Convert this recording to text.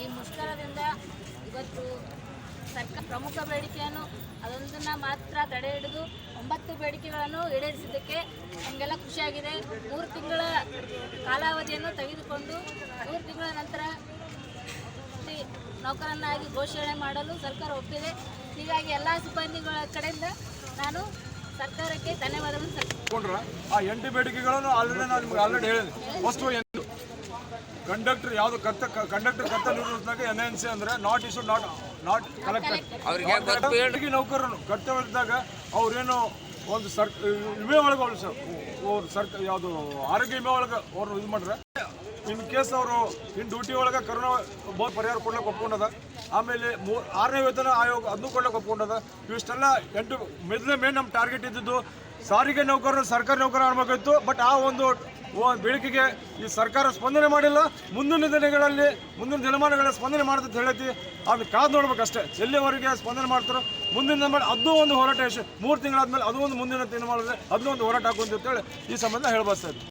ಈ ಮುಷ್ಕರದಿಂದ ಇವತ್ತು ಸರ್ಕಾರ ಪ್ರಮುಖ ಬೇಡಿಕೆಯನ್ನು ಅದೊಂದನ್ನು ಮಾತ್ರ ತಡೆ ಹಿಡಿದು ಒಂಬತ್ತು ಬೇಡಿಕೆಗಳನ್ನು ಈಡೇರಿಸಿದ್ದಕ್ಕೆ ನಮಗೆಲ್ಲ ಖುಷಿಯಾಗಿದೆ. ಮೂರು ತಿಂಗಳ ಕಾಲಾವಧಿಯನ್ನು ತೆಗೆದುಕೊಂಡು ಮೂರು ತಿಂಗಳ ನಂತರ ನೌಕರನ್ನಾಗಿ ಘೋಷಣೆ ಮಾಡಲು ಸರ್ಕಾರ ಒಪ್ಪಿದೆ. ಹೀಗಾಗಿ ಎಲ್ಲ ಸಿಬ್ಬಂದಿಗಳ ಕಡೆಯಿಂದ ನಾನು ಸರ್ಕಾರಕ್ಕೆ ಧನ್ಯವಾದಗಳನ್ನು ಸಲ್ಲಿಸ್ತೀನಿ. ಆ ಎಂಟು ಬೇಡಿಕೆಗಳನ್ನು ಆಲ್ರೆಡಿ ನಾನು ನಿಮ್ಗೆ ಆಲ್ರೆಡಿ ಹೇಳಿದೆ. ಕಂಡಕ್ಟರ್ ಯಾವುದು ಕರ್ತ ಕಂಡಕ್ಟರ್ ನಿರ್ವಹಿಸಿದಾಗ ಎನ್ ಎನ್ ಸಿ ಅಂದ್ರೆ not issue not not collector ನೌಕರರು. ಕರ್ತವ್ಯ ಇದ್ದಾಗ ಅವ್ರೇನು ಒಂದು ಸರ್ ವಿಮೆ ಒಳಗೆ ಅವ್ರು ಸರ್ ಅವ್ರು ಸರ್ಕ ಯಾವುದು ಆರೋಗ್ಯ ವಿಮೆ ಒಳಗೆ ಅವ್ರು ಇದು ಮಾಡ್ರೆ. ಇನ್ ಕೇಸ್ ಅವರು ಇನ್ ಡ್ಯೂಟಿ ಒಳಗೆ ಕರೋನಾ ಬಹು ಪರಿಹಾರ ಕೊಡ್ಲಕ್ಕೆ ಒಪ್ಕೊಂಡದ. ಆಮೇಲೆ ಮೂ ಆರನೇ ವೇತನ ಆಯೋಗ ಅದನ್ನು ಕೊಡ್ಲಕ್ಕೆ ಒಪ್ಕೊಂಡದ. ಇವಿಷ್ಟೆಲ್ಲ ಎಂಟು ಮೊದಲೇ ಮೇನ್ ನಮ್ಮ ಟಾರ್ಗೆಟ್ ಇದ್ದಿದ್ದು ಸಾರಿಗೆ ನೌಕರರು ಸರ್ಕಾರಿ ನೌಕರ ಆಗಬೇಕಿತ್ತು ಬಟ್ ಆ ಒಂದು ಬೇಡಿಕೆಗೆ ಈ ಸರ್ಕಾರ ಸ್ಪಂದನೆ ಮಾಡಿಲ್ಲ. ಮುಂದಿನ ದಿನಗಳಲ್ಲಿ, ಮುಂದಿನ ದಿನಮಾನಗಳ ಸ್ಪಂದನೆ ಮಾಡುತ್ತೆ ಹೇಳೈತಿ ಅದನ್ನ ಕಾದು ನೋಡ್ಬೇಕಷ್ಟೇ. ಎಲ್ಲಿವರೆಗೆ ಸ್ಪಂದನೆ ಮಾಡ್ತಾರೋ, ಮುಂದಿನ ದಿನ ಅದು ಒಂದು ಹೋರಾಟ ಮೂರು ತಿಂಗಳಾದ್ಮೇಲೆ ಅದು ಒಂದು ಮುಂದಿನ ದಿನಮಾನದಲ್ಲಿ ಅದನ್ನೂ ಒಂದು ಹೋರಾಟ ಹಾಕುವಂತ ಹೇಳಿ ಈ ಸಂಬಂಧ ಹೇಳ್ಬಾರ್ದು